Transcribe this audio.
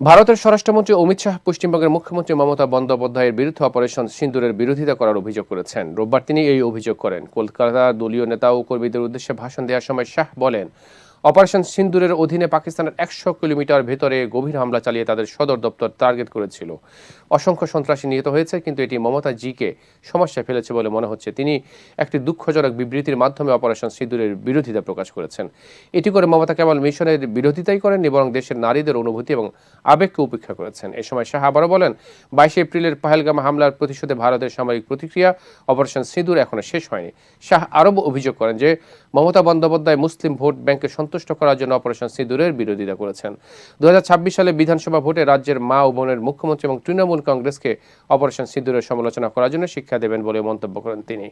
ভারতের স্বরাষ্ট্রমন্ত্রী অমিত শাহ পশ্চিমবঙ্গের মুখ্যমন্ত্রী মমতা বন্দ্যোপাধ্যায়ের বিরুদ্ধে অপারেশন সিন্দুরের বিরোধিতা করার অভিযোগ করেছেন। রোববার তিনি এই অভিযোগ করেন। কলকাতা দলীয় নেতা ও কর্মীদের উদ্দেশ্যে ভাষণ দেওয়ার সময় শাহ বলেন অপারেশন সিন্দুরের অধীনে পাকিস্তানের একশো কিলোমিটার ভেতরে গভীর হামলা চালিয়ে তাদের সদর দপ্তর টার্গেট করেছিল। অসংখ্য সন্ত্রাসী নিহত হয়েছে, কিন্তু এটি মমতা জিকে সমস্যায় ফেলেছে বলে মনে হচ্ছে। তিনি একটি দুঃখজনক বিবৃতির মাধ্যমে অপারেশন সিন্দুরের বিরোধিতা প্রকাশ করেছেন। এটি করে মমতা কেবল মিশনের বিরোধিতাই করেননি, বরং দেশের নারীদের অনুভূতি এবং আবেগকে উপেক্ষা করেছেন। এ সময় শাহ আবারও বলেন, বাইশে এপ্রিলের পাহেলগাম হামলার প্রতিশোধে ভারতের সামরিক প্রতিক্রিয়া অপারেশন সিঁদুর এখনও শেষ হয়নি। শাহ আরব অভিযোগ করেন যে, মমতা বন্দ্যোপাধ্যায় মুসলিম ভোট ব্যাংকে সন্তুষ্ট করার জন্য অপারেশন সিঁদুরের বিরোধিতা করেছেন। দুই হাজার ছাব্বিশ সালে বিধানসভা ভোটে রাজ্যের মা ও বোনের মুখ্যমন্ত্রী এবং তৃণমূল কংগ্রেসকে অপারেশন সিঁদুরের সমালোচনা করার জন্য শিক্ষা দেবেন বলে মন্তব্য করেন তিনি।